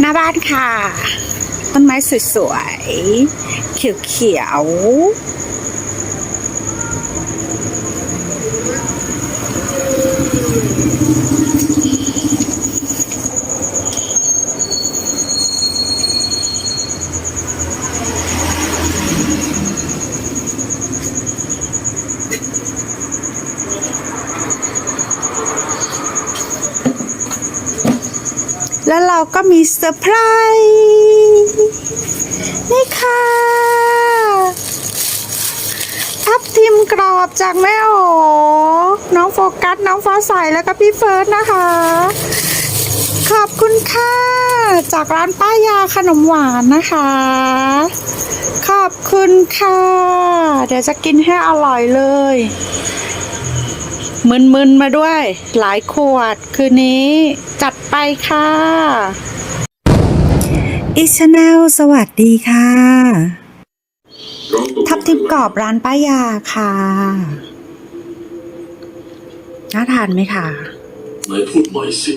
หน้าบ้านค่ะ ต้นไม้สวยๆ เขียวๆ แล้วเราก็มีเซอร์ไพรส์นี่ค่ะทับทิมกรอบจากแม่โอน้องโฟกัส น้องฟ้าใสแล้วก็พี่เฟิร์สนะคะ ขอบคุณค่ะ จากร้านป้ายาขนมหวานนะคะ ขอบคุณค่ะ เดี๋ยวจะกินให้อร่อยเลย มึนๆมาด้วย หลายขวดคืนนี้ จัดไปค่ะอีชแนลสวัสดีค่ะ ทับทิมกรอบร้านป้ายาค่ะ น่าทานไหมคะนายพูดใหม่สิ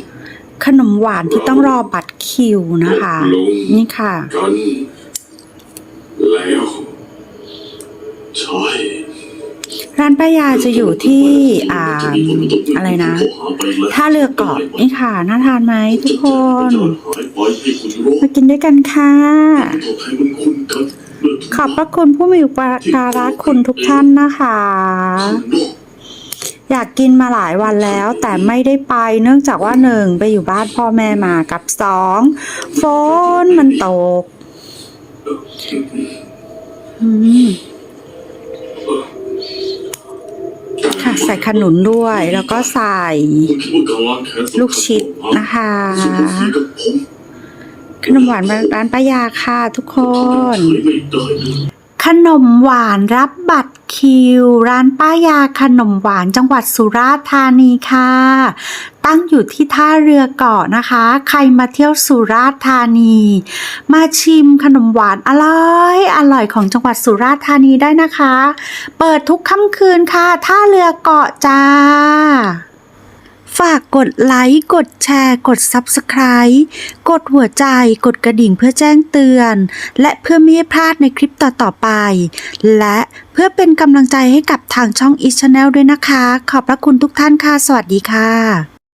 ขนมหวานที่ต้องรอบัตรคิวนะคะลงนี่ค่ะ กันแล้ว ร้านป้ายาจะอยู่ที่อ่าอะไรนะท่าเรือเกาะนี่ค่ะ น่าทานไหมทุกคน มากินด้วยกันค่ะ ขอบพระคุณผู้มีอุปการะคุณทุกท่านนะคะอกอยากกินมาหลายวันแล้ว แต่ไม่ได้ไปเนื่องจากว่าหนึ่งไปอยู่บ้านพ่อแม่มากับสองฝนมันตก อืม ใส่ขนุนด้วย แล้วก็ใส่ลูกชิดนะคะขนมหวานร้านป้ายาค่ะทุกคน ขนมหวานรับบัตรคิว ร้านป้ายาขนมหวานจังหวัดสุราษฎร์ธานีค่ะ ตั้งอยู่ที่ท่าเรือเกาะนะคะ ใครมาเที่ยวสุราษฎร์ธานี มาชิมขนมหวานอร่อยอร่อยของจังหวัดสุราษฎร์ธานีได้นะคะ เปิดทุกค่ำคืนค่ะ ท่าเรือเกาะจ้าฝากกดไลค์ กดแชร์ กด Subscribe กดหัวใจ กดกระดิ่งเพื่อแจ้งเตือน และเพื่อไม่ให้พลาดในคลิปต่อ ๆ ไป และเพื่อเป็นกำลังใจให้กับทางช่อง e Channel ด้วยนะคะ ขอบพระคุณทุกท่านค่ะ สวัสดีค่ะ